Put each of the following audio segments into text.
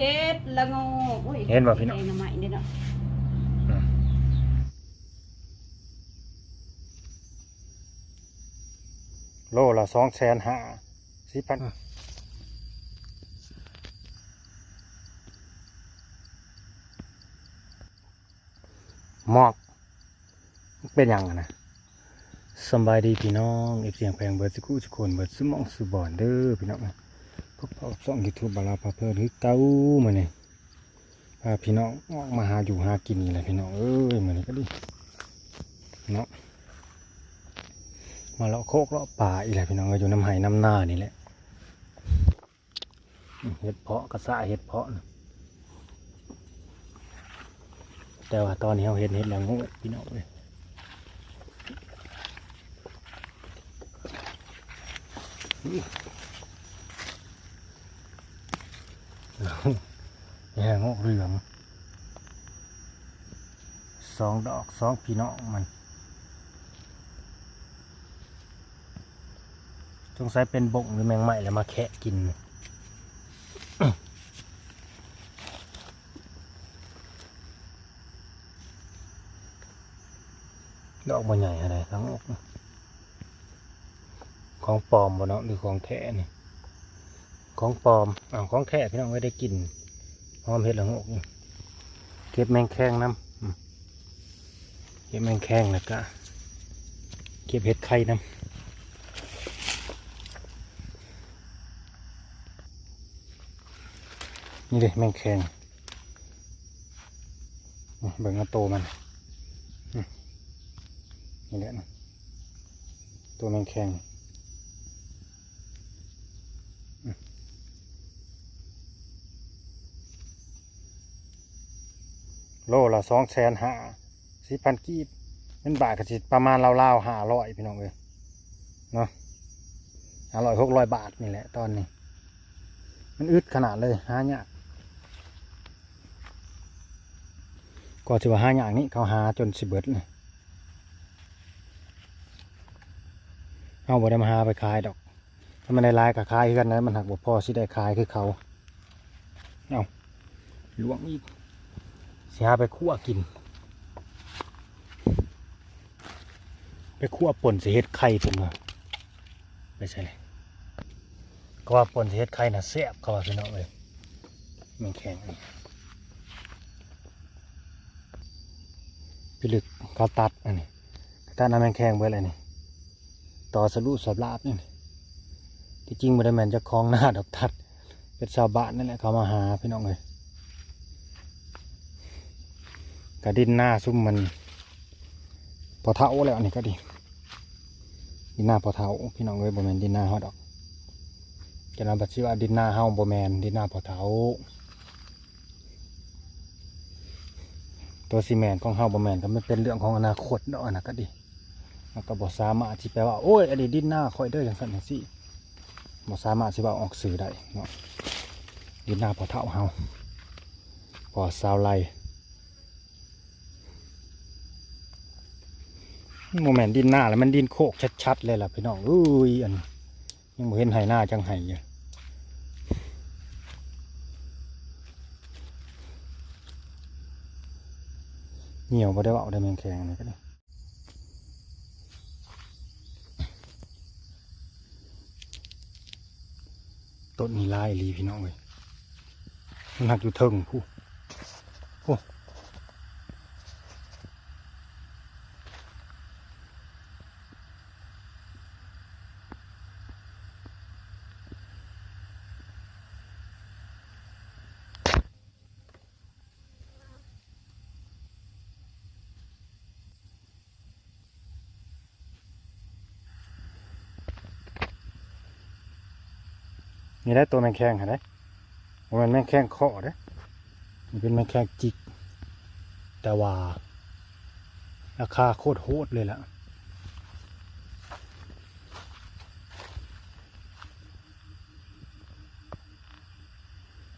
เฮ็ดละโงอุ้ยเห็นบ่พี่น้องใส่หน่อไม้เด้อเนาะโลละสองแสนห้าสิพันหมอก เป็นหยังอะนะสำบายดีพี่น้องเอฟเสียงแพงเบิร์ดสกุสกุลเบิร์ดสมองสุบอนเด้อพี่น้อง พวกเราส่องยูทูบบาลาพาเพลินหรือเก้ามาเนี่ยพาพี่น้องออกมาหาอยู่หากินนี่แหละพี่น้องเอ้ยมาเนี่ยก็ดีเนาะมาเลาะโคกเลาะป่าอีแหละพี่น้องก็อยู่น้ำไห้น้ำหน้านี่แหละเห็ดเพาะกระสะเห็ดเพาะนะแต่ว่าตอนนี้เราเห็ดเห็ดแล้วงูพี่น้องเลยนี่ ฮะงูเหลืองสองดอกสองพี่น้องมันสงสัยเป็นบงหรือแมงไหม้แล้วมาแคะกินดอกบัใหญ่อะไรทั้งอกของปลอมบ่เนาะหรือของแท้นี่ ของปลอมอ้าของแท้พี่น้องไม่ได้กินหอมเห็ดหละงอกเก็บแมงแข้งน้ำเก็บแมงแข้งแล้วก็เก็บเห็ดไข่น้ำนี่เลยแมงแคงเบิ่งเอาโตวมัน นี่แหละนะตัวแมงแคง โลละสองแสนห้าสี่พันกีบเป็นบาทกระจิประมาณราวๆห้าร้อยพี่น้องเลยเนาะห้าร้อยหกร้อยบาทนี่แหละตอนนี้ มันอึดขนาดเลยหายากก็ถือว่าหายากนี่เขาหาจนสิเบิดเลยเอาบ่ได้มาหาไปขายดอก ถ้ามันได้ลายกับขายกันนะมันหักบ่พอสิได้ขายคือเขา เอาหลวงอีก เสิหาไปคั่วกิน ไปคั่วป่นเสิเฮ็ดไข่เป็นมาไปใช่เลยก็ว่าป่นเสิเฮ็ดไข่น่ะแซ่บเขาว่าพี่น้องเลยมันแข็งนี่พี่ลึกเขาตัดอันนี้ตัดน้ำแมงแข็งเบิดเลยนี่ต่อสรุสอบลาบนี่ที่จริงบ่ได้แมนจะคลองหน้าดอกตัดเป็นชาวบ้านนั่นแหละเขามาหาพี่น้องเลย กระดินหน้าซุ่มมัน พอเท่าแล้วนนี้ก็ดีดินหน้าพอเท่าพี่น้องเลยบ่แมนดินหน้าฮอดดอกจะนำปัจจุบันดินหน้าเฮาบ่แมนดินหน้าพอเถาตัวซีเมนต์ของเฮาบ่แมนก็ไม่เป็นเรื่องของอนาคตเนาะนะก็ดีมันก็บ่สามารถที่แปลว่าโอ้ยอันนี้ดินหน้าคอยเด้ออย่างสั่นอย่างซี่บ่สามารถที่ว่าออกสื่อได้เนาะดินหน้าพอเถาเฮาพอสาวไล โมแมนดินหน้าแล้วมันดินโคกชัดๆเลยล่ะพี่น้องอุ้ยอันยังบ่เห็นไห้หน้าจังไห้อยู่เหนียวบ่ได้เว่าได้แมงแข็งนี่ก็ได้ต้นนี้ลายลีพี่น้องเลยมันหักอยู่เทิงผู้ผู้ นี่ได้ตัวแมงแข็งเห็นไหมมันแมงแข็งเคาะเด้มันเป็นแมงแข็งจิก แต่ว่า ราคาโคตรโหดเลยล่ะ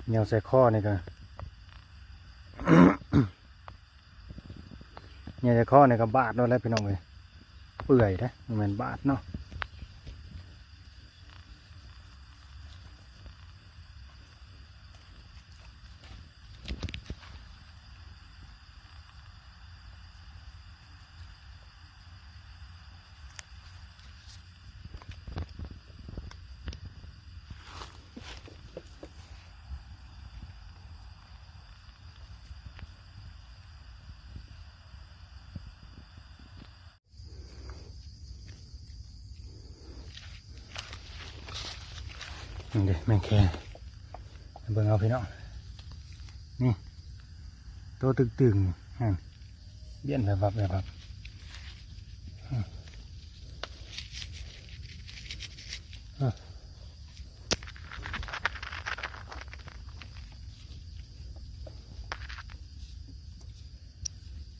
เหนียวใส่ข้อนี่ก็เหนียวใส่ข้อนี่ก็บาดด้วยแล้วพี่น้องเลยเปื่อยนะมันบาดเนาะ นี่เด็แมงแคงเบิ่งเอาพี่น้องนี่ตัวตึงๆนั่นเบี้ยนแบบแบบแบบอืมอะ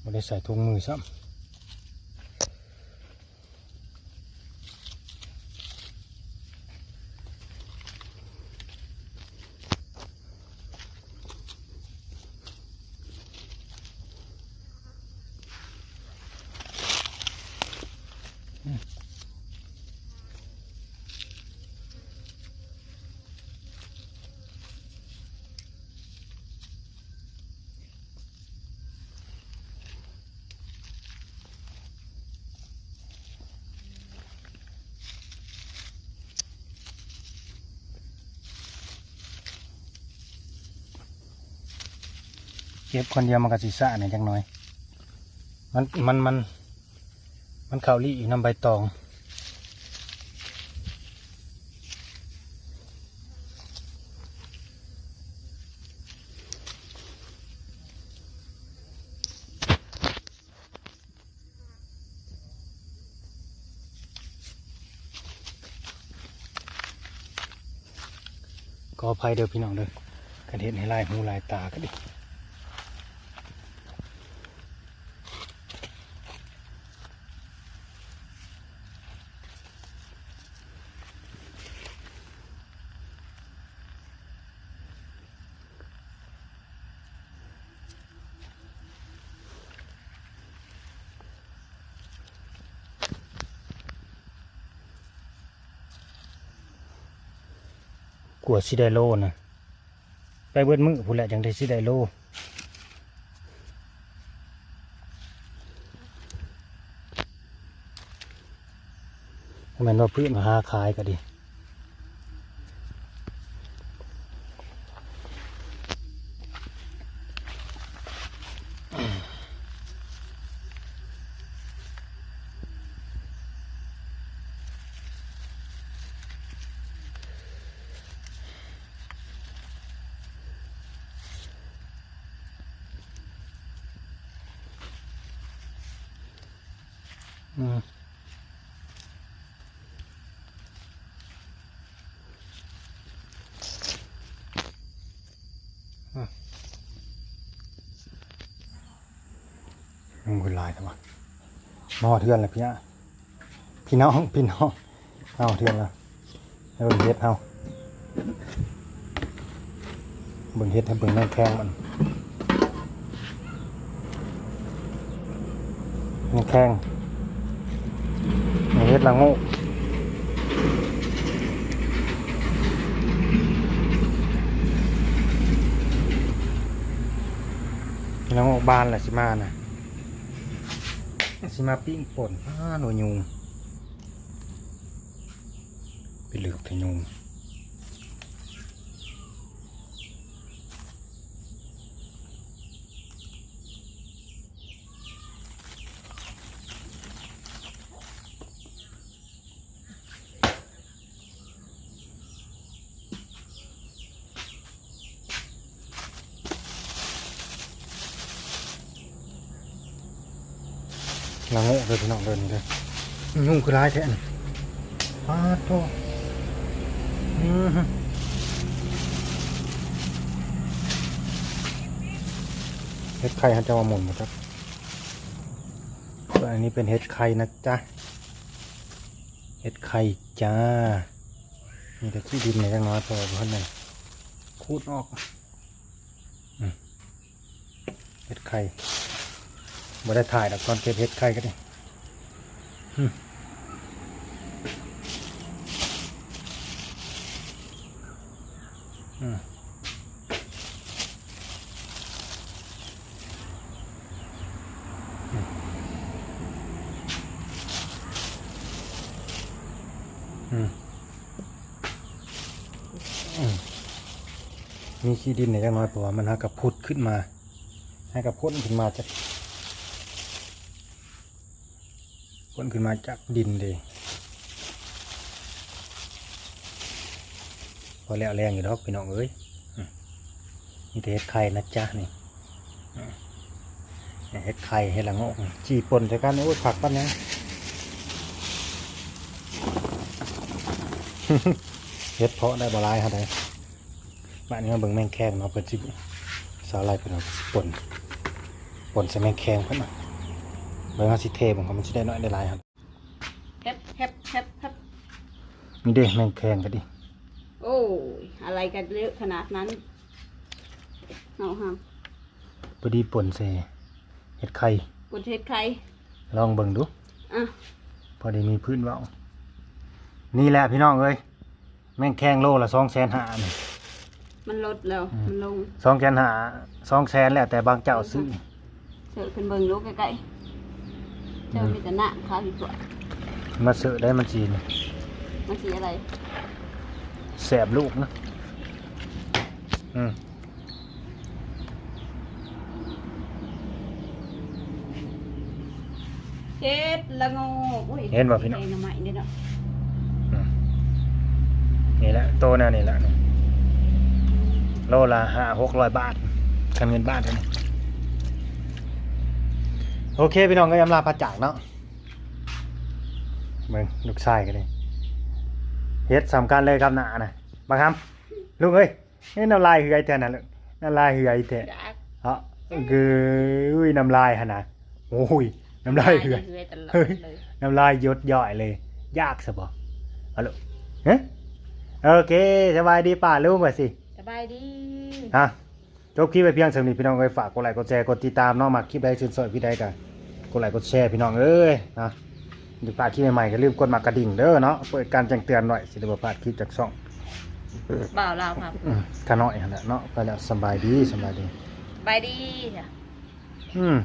ไม่ได้ใส่ถุงมือซ้ำ เก็บคนเดียวมันก็สิสะเนี่ยจังน้อย มันมันมันมันเข่าลี่อยู่นำใบตองก็อภัยเด้อพี่น้องเด้อกันเห็นให้ลายหูลายตาก็ดิ กลัวสิได้โลนะไปเบิดมือพูนแหละจังได้สิได้โลถ้าแมันว่าพื้นมาหาขายก็ดี อื มึงคุณลายทำไมมอเทือนเลยพี่อะพี่น้องพี่น้องมาหอดเทือนล้วแล้วเบิ่งเฮ็ดเอาเบิ่งเฮ็ดให้เบิ่งแม่แข้งมันแม่แข้ง เฮ็ดละโงูละโงูบานแหละสิมานะสิมาปิ้งป่นอ้าหนูยุงไปเหลือกแต่ยุง ละโงูเลยพี่น้องเดินเลยยุงคือร้ายแท้นี่อ้าโตอือฮึเฮ็ดไข่ฮันจะมาหมุนหมดครับส่วนอันนี้เป็นเฮ็ดไข่นะจ๊ะ เฮ็ดไข่จ้า มีแต่ขี้ดินในจังน้อยพอเพื่อนเลยคูดออกอืมเฮ็ดไข่ ไม่ได้ถ่ายดอกตอนเก็บเฮ็ดไข่ก็ได้อืมอืมอืมอืมมีขี้ดินในจังน้อยเพราะว่ามันหากับพุดขึ้นมา ให้กับพ่นขึ้นมาจากพ่ นขึ้นมาจากดินเลยพอแล้วแรงอยู่ดอกพี่น้องเอ้ยอืมมีแต่เห็ดไข่นะจ๊ะนี่เห็ดไข่เห็ดละโงกจีป่นใส่กันโอ้ยผักปั้นยังเฮ็ดเพาะได้บหลายฮาได้บ้านนี้มาเบิ่งแมงแคงเนาะเพิ่นสิสาหร่ายเพิ่นป่นป่นใส่แมงแคงเพิ่นน่ะ เบิ่งเฮาสิเทมันก็มันสิได้น้อยได้หลายครับแฮบแฮบแฮบแฮบมีเด้แมงแคงก็ดิโอ้ยอะไรกันเยอะขนาดนั้นเอาห้ามพอดีป่นใส่เห็ดไข่บนเทศใครลองเบิ่งดูอะพอดีมีพื้นเว้านี่แหละพี่น้องเอ้ยแมงแคงโลละ2,500นี่มันลดแล้ว มันลง2,500 200,000แล้วแต่บางเจ้าซื้อ เสิร์ฟเป็นเบิ่งลูกใกล้ๆ เจ้ามีแต่หน้าข้าวอีกตัวมาซื้อได้มันสินี่มันสีอะไรแสบลูกนะอืมเฮ็ดละโงอุ้ยเห็นบ่พี่น้องเฮ็ดหน่อไม้เด้อเนาะนี่แหละโตแน่นี่แหละนี่โลละห้าหกร้อยบาทกันเงินบาทเท่านี้ โอเคพี่น้องก็ยำลาพระจากเนาะเบิ่งลูกชายกันเลยเฮ็ดสำคัญเลยครับหนานะมาครับลูกเอ้ยนี่น้ำลายเหือยแท้น่ะลูกน้ำลายเหือยแท้จ้าเฮาคืออุ้ยน้ำลายหั่นน่ะโอ้ยน้ำลายเหือยเหือยตลอดเฮ้ยเลยน้ำลายหยดย่อยเลย ยากสบอเอาลูกเฮ้โอเคสบายดีป่าลูกมาสิสบายดีฮะ จบคลิปไปเพียงสำนี้พี่น้องเอ้ยฝากกดไลค์กดแชร์กดติดตามเน้องมักคลิปใดชื่นชอบพี่ใดกันกดไลค์กดแชร์พี่น้องเอ้ยนะดูปลาคลิปใหม่ๆก็ลืมกดมากระดิ่งเด้อเนาะเปิดการแจ้งเตือนหน่อยสิได้บ่พลาดคลิปจากช่องบ่าวลาวครับอืมขาน้อยหั่นแหละเนาะไปแล้วสำบายดีสำบายดีสบายดีจ้ะอืม